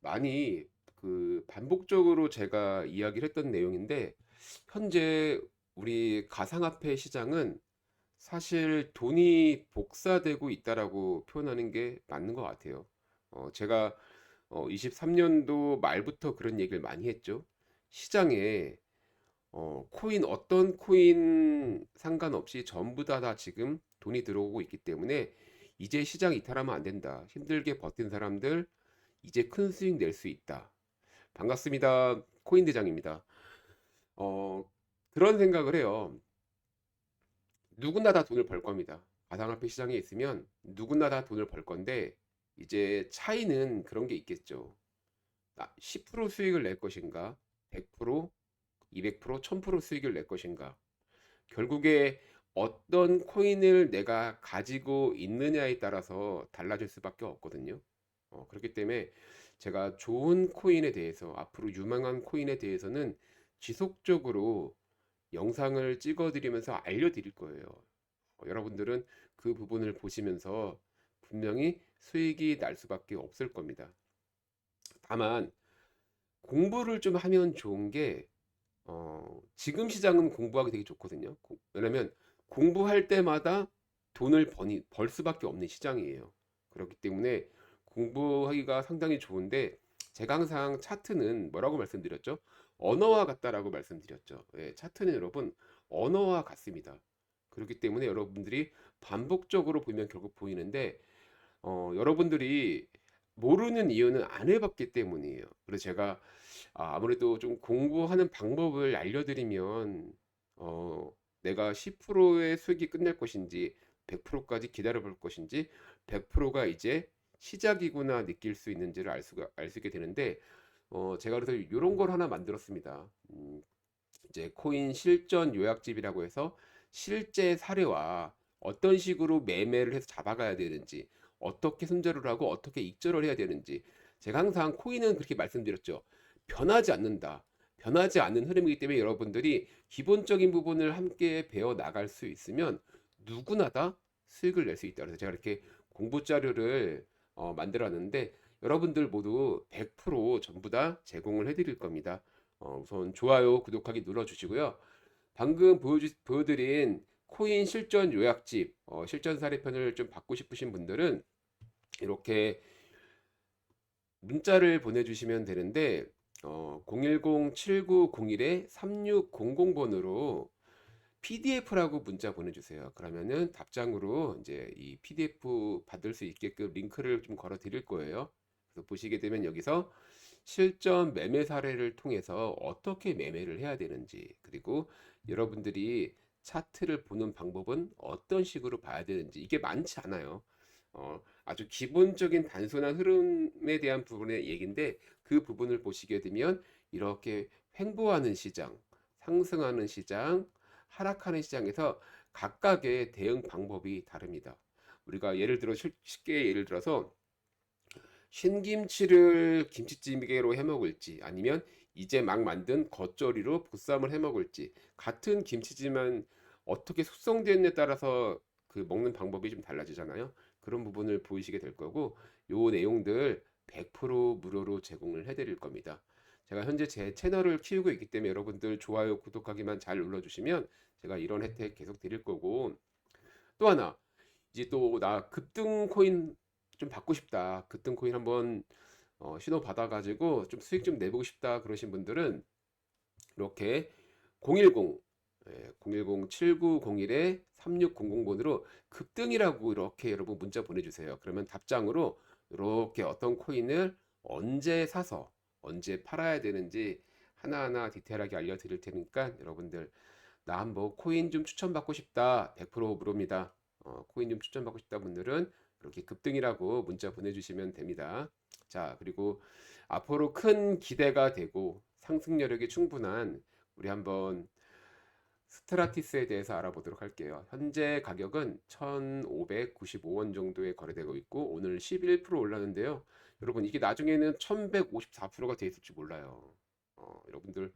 많이 그 반복적으로 제가 이야기를 했던 내용인데 현재 우리 가상화폐 시장은 사실 돈이 복사되고 있다라고 표현하는 게 맞는 것 같아요. 어, 제가 어, 23년도 말부터 그런 얘기를 많이 했죠. 시장에 어, 코인 어떤 코인 상관없이 전부 다 다 지금 돈이 들어오고 있기 때문에 이제 시장 이탈하면 안 된다. 힘들게 버틴 사람들 이제 큰 수익 낼 수 있다. 반갑습니다. 코인 대장입니다. 어, 그런 생각을 해요. 누구나 다 돈을 벌 겁니다. 가상화폐 시장에 있으면 누구나 다 돈을 벌 건데 이제 차이는 그런 게 있겠죠. 아, 10% 수익을 낼 것인가? 100%, 200%, 1000% 수익을 낼 것인가? 결국에 어떤 코인을 내가 가지고 있느냐에 따라서 달라질 수밖에 없거든요. 어, 그렇기 때문에 제가 좋은 코인에 대해서 앞으로 유망한 코인에 대해서는 지속적으로 영상을 찍어드리면서 알려드릴 거예요. 어, 여러분들은 그 부분을 보시면서 분명히 수익이 날 수밖에 없을 겁니다. 다만 공부를 좀 하면 좋은 게 어, 지금 시장은 공부하기 되게 좋거든요. 고- 왜냐면 공부할 때마다 돈을 버니, 벌 수밖에 없는 시장이에요. 그렇기 때문에 공부하기가 상당히 좋은데 제가 항상 차트는 뭐라고 말씀드렸죠? 언어와 같다라고 말씀드렸죠. 예, 차트는 여러분 언어와 같습니다. 그렇기 때문에 여러분들이 반복적으로 보면 결국 보이는데 어, 여러분들이 모르는 이유는 안 해봤기 때문이에요. 그래서 제가 아, 아무래도 좀 공부하는 방법을 알려드리면 어, 내가 10%의 수익이 끝날 것인지 100%까지 기다려 볼 것인지 100%가 이제 시작이구나 느낄 수 있는지를 알 수가 알 수 있게 되는데 어, 제가 그래서 이런 걸 하나 만들었습니다. 음, 이제 코인 실전 요약집이라고 해서 실제 사례와 어떤 식으로 매매를 해서 잡아가야 되는지 어떻게 손절을 하고 어떻게 익절을 해야 되는지 제가 항상 코인은 그렇게 말씀드렸죠. 변하지 않는다. 변하지 않는 흐름이기 때문에 여러분들이 기본적인 부분을 함께 배워 나갈 수 있으면 누구나 다 수익을 낼 수 있다. 그래서 제가 이렇게 공부 자료를 어, 만들었는데 여러분들 모두 100% 전부 다 제공을 해드릴 겁니다. 어, 우선 좋아요, 구독하기 눌러주시고요. 방금 보여주, 보여드린 코인 실전 요약집, 어, 실전 사례편을 좀 받고 싶으신 분들은 이렇게 문자를 보내주시면 되는데, 어, 010-7901-3600번으로 PDF라고 문자 보내주세요. 그러면은 답장으로 이제 이 PDF 받을 수 있게끔 링크를 좀 걸어 드릴 거예요. 그래서 보시게 되면 여기서 실전 매매 사례를 통해서 어떻게 매매를 해야 되는지, 그리고 여러분들이 차트를 보는 방법은 어떤 식으로 봐야 되는지, 이게 많지 않아요. 어, 아주 기본적인 단순한 흐름에 대한 부분의 얘기인데, 그 부분을 보시게 되면 이렇게 횡보하는 시장, 상승하는 시장, 하락하는 시장에서 각각의 대응 방법이 다릅니다. 우리가 예를 들어 쉽- 쉽게 예를 들어서 신김치를 김치찌개로 해 먹을지 아니면 이제 막 만든 겉절이로 보쌈을 해 먹을지 같은 김치지만 어떻게 숙성되느냐에 따라서 그 먹는 방법이 좀 달라지잖아요. 그런 부분을 보이시게 될 거고 요 내용들 100% 무료로 제공을 해 드릴 겁니다. 제가 현재 제 채널을 키우고 있기 때문에 여러분들 좋아요, 구독하기만 잘 눌러주시면 제가 이런 혜택 계속 드릴 거고 또 하나 이제 또 나 급등 코인 좀 받고 싶다. 급등 코인 한번 어, 신호 받아가지고 좀 수익 좀 내보고 싶다 그러신 분들은 이렇게 010 010-7901-3600번으로 급등이라고 이렇게 여러분 문자 보내주세요. 그러면 답장으로 이렇게 어떤 코인을 언제 사서 언제 팔아야 되는지 하나하나 디테일하게 알려드릴 테니까 여러분들 나 한번 코인 좀 추천받고 싶다 100% 무료입니다. 어, 코인 좀 추천받고 싶다 분들은 이렇게 급등이라고 문자 보내주시면 됩니다. 자, 그리고 앞으로 큰 기대가 되고 상승 여력이 충분한 우리 한번 스트라티스에 대해서 알아보도록 할게요. 현재 가격은 1,595원 정도에 거래되고 있고 오늘 11% 올랐는데요. 여러분 이게 나중에는 1,154%가 돼 있을지 몰라요. 어, 여러분들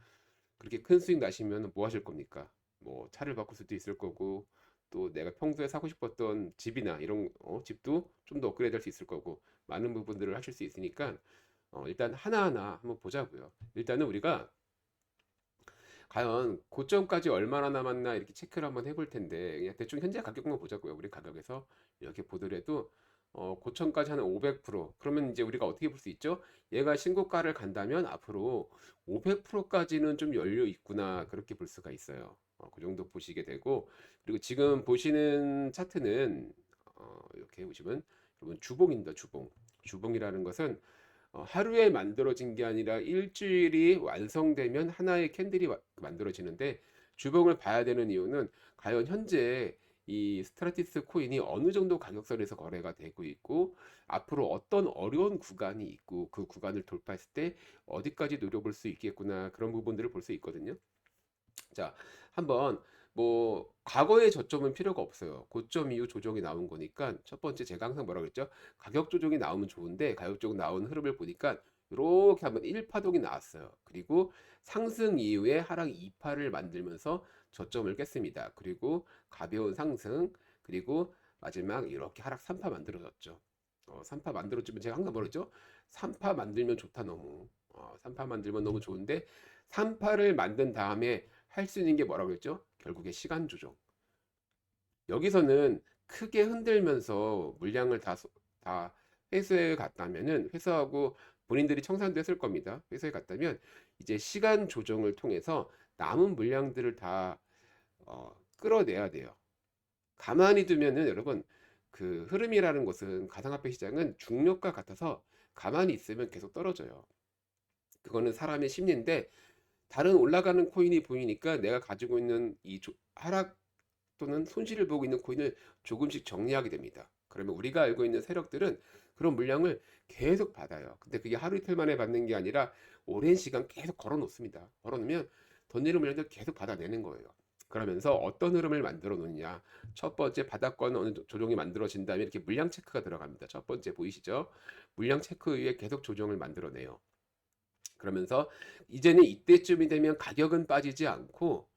그렇게 큰 수익 나시면 뭐 하실 겁니까? 뭐 차를 바꿀 수도 있을 거고 또 내가 평소에 사고 싶었던 집이나 이런 어, 집도 좀 더 업그레이드 할 수 있을 거고 많은 부분들을 하실 수 있으니까 어, 일단 하나하나 한번 보자고요. 일단은 우리가 과연 고점까지 얼마나 남았나 이렇게 체크를 한번 해볼 텐데 그냥 대충 현재 가격만 보자고요. 우리 가격에서 이렇게 보더라도 어, 고점까지 한 500% 그러면 이제 우리가 어떻게 볼 수 있죠? 얘가 신고가를 간다면 앞으로 500%까지는 좀 열려 있구나 그렇게 볼 수가 있어요. 어, 그 정도 보시게 되고 그리고 지금 보시는 차트는 어, 이렇게 보시면 여러분 주봉입니다. 주봉. 주봉이라는 것은 어, 하루에 만들어진 게 아니라 일주일이 완성되면 하나의 캔들이 와- 만들어지는데 주봉을 봐야 되는 이유는 과연 현재 이 스트라티스 코인이 어느 정도 가격선에서 거래가 되고 있고 앞으로 어떤 어려운 구간이 있고 그 구간을 돌파했을 때 어디까지 노려볼 수 있겠구나 그런 부분들을 볼 수 있거든요. 자, 한번 뭐 과거의 저점은 필요가 없어요. 고점 이후 조정이 나온 거니까 첫 번째 제가 항상 뭐라 그랬죠? 가격 조정이 나오면 좋은데 가격 조정 나온 흐름을 보니까 이렇게 한번 1파동이 나왔어요. 그리고 상승 이후에 하락 2파를 만들면서 저점을 깼습니다. 그리고 가벼운 상승 그리고 마지막 이렇게 하락 3파 만들어졌죠. 어, 3파 만들어주면 제가 항상 뭐랬죠? 3파 만들면 좋다 너무. 어, 3파 만들면 너무 좋은데 3파를 만든 다음에 할 수 있는 게 뭐라고 그랬죠? 결국에 시간 조정. 여기서는 크게 흔들면서 물량을 다, 소- 다 회수해 갔다면은 회수하고 본인들이 청산도 했을 겁니다. 회수해 갔다면 이제 시간 조정을 통해서 남은 물량들을 다 어, 끌어내야 돼요. 가만히 두면은 여러분 그 흐름이라는 것은 가상화폐 시장은 중력과 같아서 가만히 있으면 계속 떨어져요. 그거는 사람의 심리인데 다른 올라가는 코인이 보이니까 내가 가지고 있는 이 조- 하락 또는 손실을 보고 있는 코인을 조금씩 정리하게 됩니다. 그러면 우리가 알고 있는 세력들은 그런 물량을 계속 받아요. 근데 그게 하루 이틀 만에 받는 게 아니라 오랜 시간 계속 걸어 놓습니다. 걸어 놓으면 돈 내는 물량들 계속 받아내는 거예요. 그러면서 어떤 흐름을 만들어 놓느냐. 첫 번째 바닥권 어느 조- 조정이 만들어진 다음에 이렇게 물량 체크가 들어갑니다. 첫 번째 보이시죠? 물량 체크 위에 계속 조정을 만들어내요. 그러면서 이제는 이때쯤이 되면 가격은 빠지지 않고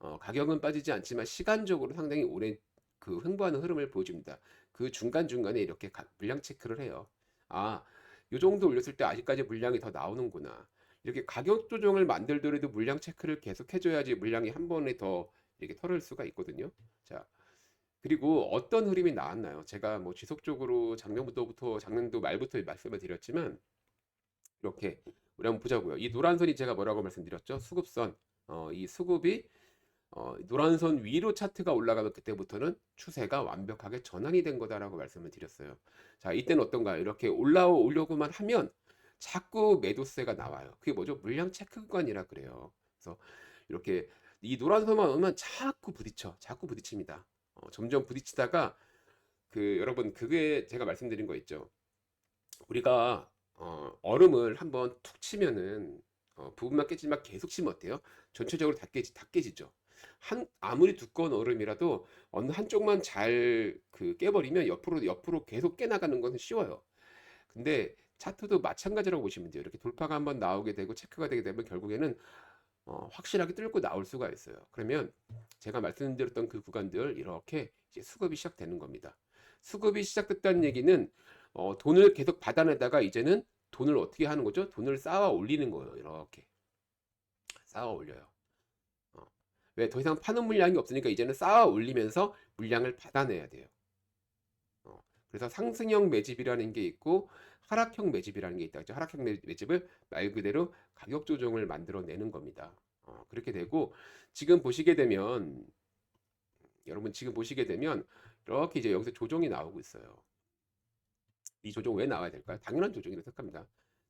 어, 가격은 빠지지 않지만 시간적으로 상당히 오랜 그 횡보하는 흐름을 보여줍니다. 그 중간중간에 이렇게 가- 물량 체크를 해요. 아, 요 정도 올렸을 때 아직까지 물량이 더 나오는구나. 이렇게 가격 조정을 만들더라도 물량 체크를 계속 해줘야지 물량이 한 번에 더 이렇게 털을 수가 있거든요. 자, 그리고 어떤 흐름이 나왔나요? 제가 뭐 지속적으로 작년부터부터 작년도 말부터 말씀을 드렸지만 이렇게 우리 한번 보자고요. 이 노란 선이 제가 뭐라고 말씀드렸죠? 수급선. 어, 이 수급이 어, 노란 선 위로 차트가 올라가면 그때부터는 추세가 완벽하게 전환이 된 거다라고 말씀을 드렸어요. 자, 이때는 어떤가요? 이렇게 올라오려고만 하면 자꾸 매도세가 나와요. 그게 뭐죠? 물량 체크 구간이라 그래요. 그래서 이렇게 이 노란 선만 오면 자꾸 부딪혀. 자꾸 부딪힙니다. 어, 점점 부딪히다가 그 여러분 그게 제가 말씀드린 거 있죠. 우리가 어, 얼음을 한번 툭 치면은 어, 부분만 깨지만 계속 치면 어때요? 전체적으로 다 깨지, 다 깨지죠. 한 아무리 두꺼운 얼음이라도 어느 한쪽만 잘 그 깨버리면 옆으로 옆으로 계속 깨나가는 것은 쉬워요. 근데 차트도 마찬가지라고 보시면 돼요. 이렇게 돌파가 한번 나오게 되고 체크가 되게 되면 결국에는 어, 확실하게 뚫고 나올 수가 있어요. 그러면 제가 말씀드렸던 그 구간들 이렇게 이제 수급이 시작되는 겁니다. 수급이 시작됐다는 얘기는 어, 돈을 계속 받아내다가 이제는 돈을 어떻게 하는 거죠? 돈을 쌓아 올리는 거예요. 이렇게 쌓아 올려요. 어. 왜더 이상 파는 물량이 없으니까 이제는 쌓아 올리면서 물량을 받아내야 돼요. 어. 그래서 상승형 매집이라는 게 있고 하락형 매집이라는 게 있다. 하락형 매- 매집을 말 그대로 가격 조정을 만들어내는 겁니다. 어, 그렇게 되고 지금 보시게 되면 여러분 지금 보시게 되면 이렇게 이제 여기서 조정이 나오고 있어요. 이 조정 왜 나와야 될까요? 당연한 조정이라고 생각합니다.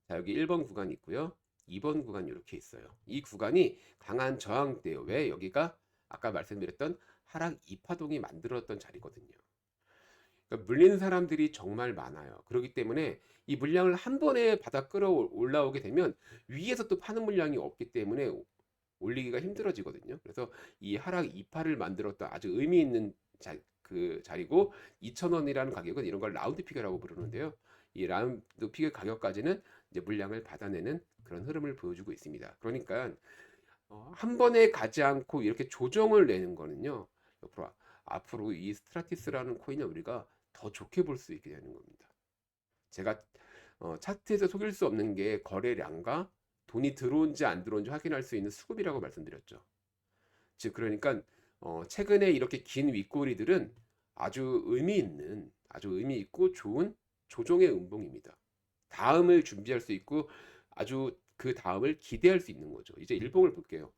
자, 여기 1번 구간이 있고요. 2번 구간 이렇게 있어요. 이 구간이 강한 저항대요. 왜? 여기가 아까 말씀드렸던 하락 2파동이 만들었던 자리거든요. 그러니까 물리는 사람들이 정말 많아요. 그렇기 때문에 이 물량을 한 번에 바닥 끌어 올라오게 되면 위에서 또 파는 물량이 없기 때문에 올리기가 힘들어지거든요. 그래서 이 하락 2파를 만들었던 아주 의미 있는 자, 그 자리고 2,000원이라는 가격은 이런 걸 라운드 피겨라고 부르는데요. 이 라운드 피겨 가격까지는 이제 물량을 받아내는 그런 흐름을 보여주고 있습니다. 그러니까 어, 한 번에 가지 않고 이렇게 조정을 내는 거는요. 옆으로 앞으로 이 스트라티스라는 코인을 우리가 더 좋게 볼 수 있게 되는 겁니다. 제가 어, 차트에서 속일 수 없는 게 거래량과 돈이 들어온지 안 들어온지 확인할 수 있는 수급이라고 말씀드렸죠. 즉 그러니까 어, 최근에 이렇게 긴 윗꼬리들은 아주 의미 있는 아주 의미 있고 좋은 조정의 음봉입니다. 다음을 준비할 수 있고 아주 그 다음을 기대할 수 있는 거죠. 이제 일봉을 볼게요.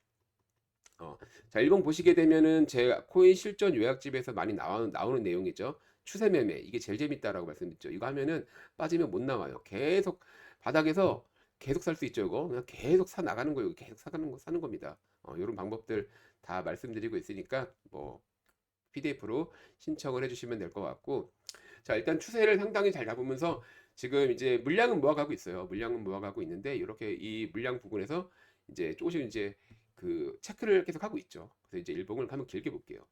어, 자, 일봉 보시게 되면은 제 코인 실전 요약집에서 많이 나오는, 나오는 내용이죠. 추세 매매. 이게 제일 재밌다라고 말씀드렸죠. 이거 하면은 빠지면 못 나와요. 계속 바닥에서 계속 살 수 있죠, 이거. 그냥 계속 사 나가는 거예요. 계속 사가는 거, 사는 겁니다. 어, 이런 방법들 다 말씀드리고 있으니까 뭐 PDF로 신청을 해주시면 될 것 같고. 자, 일단 추세를 상당히 잘 잡으면서 지금 이제 물량은 모아가고 있어요. 물량은 모아가고 있는데 이렇게 이 물량 부분에서 이제 조금씩 이제 그 체크를 계속 하고 있죠. 그래서 이제 일봉을 한번 길게 볼게요.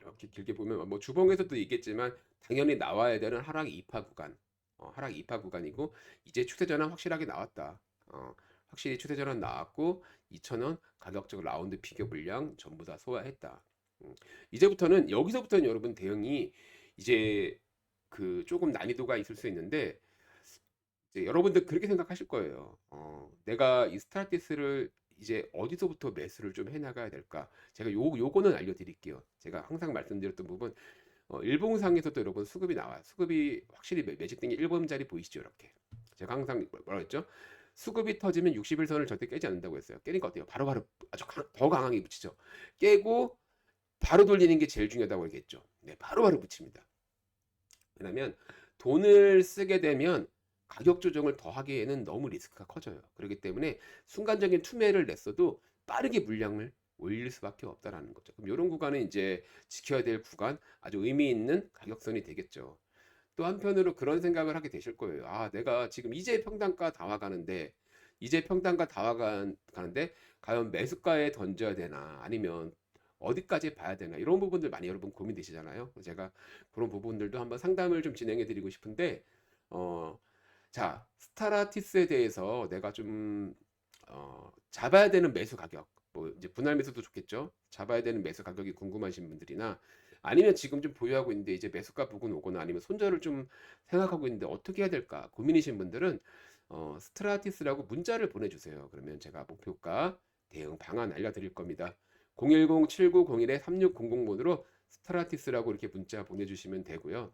이렇게 길게 보면 뭐 주봉에서도 있겠지만 당연히 나와야 되는 하락 2파 구간, 어, 하락 2파 구간이고 이제 추세 전환 확실하게 나왔다. 어, 확실히 추세 전환 나왔고 2,000원 가격적 라운드 피겨 물량 전부 다 소화했다. 음, 이제부터는 여기서부터는 여러분 대응이 이제 그 조금 난이도가 있을 수 있는데 이제 여러분들 그렇게 생각하실 거예요. 어, 내가 이 스타티스를 이제 어디서부터 매수를 좀 해나가야 될까? 제가 요, 요거는 알려드릴게요. 제가 항상 말씀드렸던 부분, 어, 일봉상에서도 여러분 수급이 나와요. 수급이 확실히 매- 매집된 게 1번짜리 보이시죠? 이렇게. 제가 항상 뭐라 했죠? 수급이 터지면 61선을 절대 깨지 않는다고 했어요. 깨니까 어때요? 바로 바로 아주 강- 더 강하게 붙이죠. 깨고 바로 돌리는 게 제일 중요하다고 얘기했죠. 네, 바로바로 붙입니다. 왜냐면 돈을 쓰게 되면 가격 조정을 더 하기에는 너무 리스크가 커져요. 그렇기 때문에 순간적인 투매를 냈어도 빠르게 물량을 올릴 수밖에 없다라는 거죠. 그럼 이런 구간은 이제 지켜야 될 구간, 아주 의미 있는 가격선이 되겠죠. 또 한편으로 그런 생각을 하게 되실 거예요. 아, 내가 지금 이제 평단가 다 와가는데, 이제 평단가 다 와가는데, 과연 매수가에 던져야 되나, 아니면 어디까지 봐야 되나, 이런 부분들 많이 여러분 고민되시잖아요. 제가 그런 부분들도 한번 상담을 좀 진행해 드리고 싶은데, 어, 자, 스타라티스에 대해서 내가 좀, 어, 잡아야 되는 매수 가격, 뭐, 이제 분할 매수도 좋겠죠? 잡아야 되는 매수 가격이 궁금하신 분들이나, 아니면 지금 좀 보유하고 있는데 이제 매수가 부근 오거나 아니면 손절을 좀 생각하고 있는데 어떻게 해야 될까 고민이신 분들은, 어, 스트라티스라고 문자를 보내주세요. 그러면 제가 목표가 대응 방안 알려드릴 겁니다. 010-7901-3600번으로 스트라티스라고 이렇게 문자 보내주시면 되고요.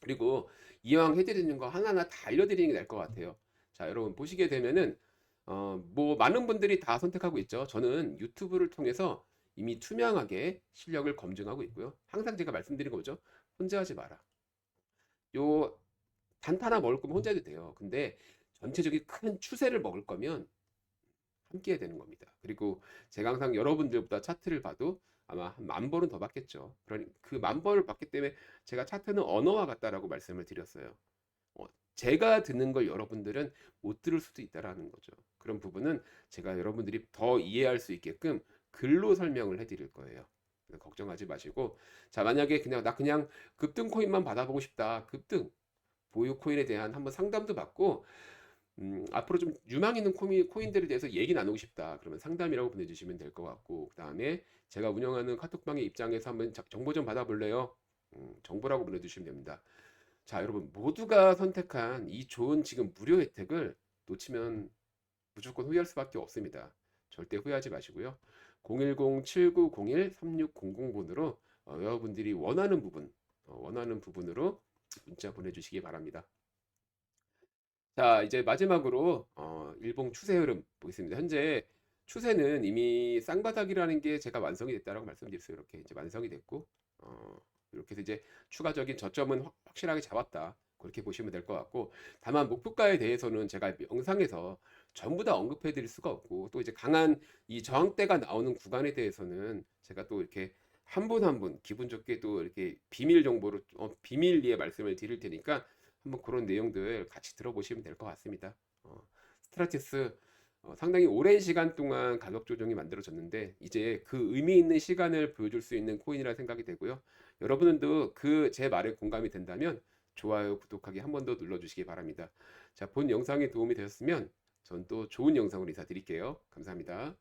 그리고 이왕 해드리는 거 하나하나 다 알려드리는 게 나을 것 같아요. 자, 여러분 보시게 되면은 어, 뭐 많은 분들이 다 선택하고 있죠. 저는 유튜브를 통해서 이미 투명하게 실력을 검증하고 있고요. 항상 제가 말씀드린 거죠. 혼자 하지 마라. 요 단타 하나 먹을 거면 혼자 해도 돼요. 근데 전체적인 큰 추세를 먹을 거면 함께 해야 되는 겁니다. 그리고 제가 항상 여러분들보다 차트를 봐도 아마 한 만 번은 더 받겠죠. 그러니 그 만 번을 받기 때문에 제가 차트는 언어와 같다라고 말씀을 드렸어요. 어, 제가 듣는 걸 여러분들은 못 들을 수도 있다라는 거죠. 그런 부분은 제가 여러분들이 더 이해할 수 있게끔 글로 설명을 해드릴 거예요. 걱정하지 마시고 자 만약에 그냥 나 그냥 급등 코인만 받아보고 싶다. 급등 보유 코인에 대한 한번 상담도 받고 음, 앞으로 좀 유망 있는 코인, 코인들에 대해서 얘기 나누고 싶다. 그러면 상담이라고 보내주시면 될 것 같고, 그 다음에 제가 운영하는 카톡방의 입장에서 한번 자- 정보 좀 받아볼래요? 음, 정보라고 보내주시면 됩니다. 자, 여러분, 모두가 선택한 이 좋은 지금 무료 혜택을 놓치면 무조건 후회할 수밖에 없습니다. 절대 후회하지 마시고요. 010-7901-3600번으로 어, 여러분들이 원하는 부분, 어, 원하는 부분으로 문자 보내주시기 바랍니다. 자, 이제 마지막으로 어, 일봉 추세 흐름 보겠습니다. 현재 추세는 이미 쌍바닥이라는 게 제가 완성이 됐다라고 말씀드렸어요. 이렇게 이제 완성이 됐고 어, 이렇게 해서 이제 추가적인 저점은 확- 확실하게 잡았다. 그렇게 보시면 될 것 같고 다만 목표가에 대해서는 제가 영상에서 전부 다 언급해 드릴 수가 없고 또 이제 강한 이 저항대가 나오는 구간에 대해서는 제가 또 이렇게 한 분 한 분 기분 좋게 또 이렇게 비밀 정보로 어, 비밀리에 말씀을 드릴 테니까 한번 그런 내용들 같이 들어보시면 될 것 같습니다. 어, 스트라티스 어, 상당히 오랜 시간 동안 가격 조정이 만들어졌는데 이제 그 의미 있는 시간을 보여줄 수 있는 코인이라 생각이 되고요. 여러분들도 그 제 말에 공감이 된다면 좋아요, 구독하기 한 번 더 눌러주시기 바랍니다. 자, 본 영상이 도움이 되셨으면 전 또 좋은 영상으로 인사드릴게요. 감사합니다.